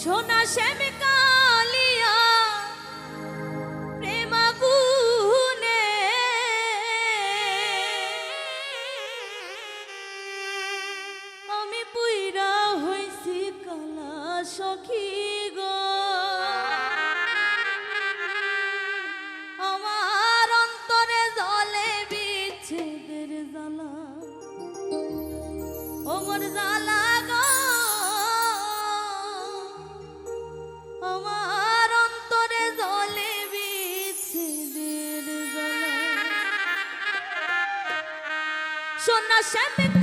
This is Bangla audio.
সোনা শ্যাম সোনা শ্যাম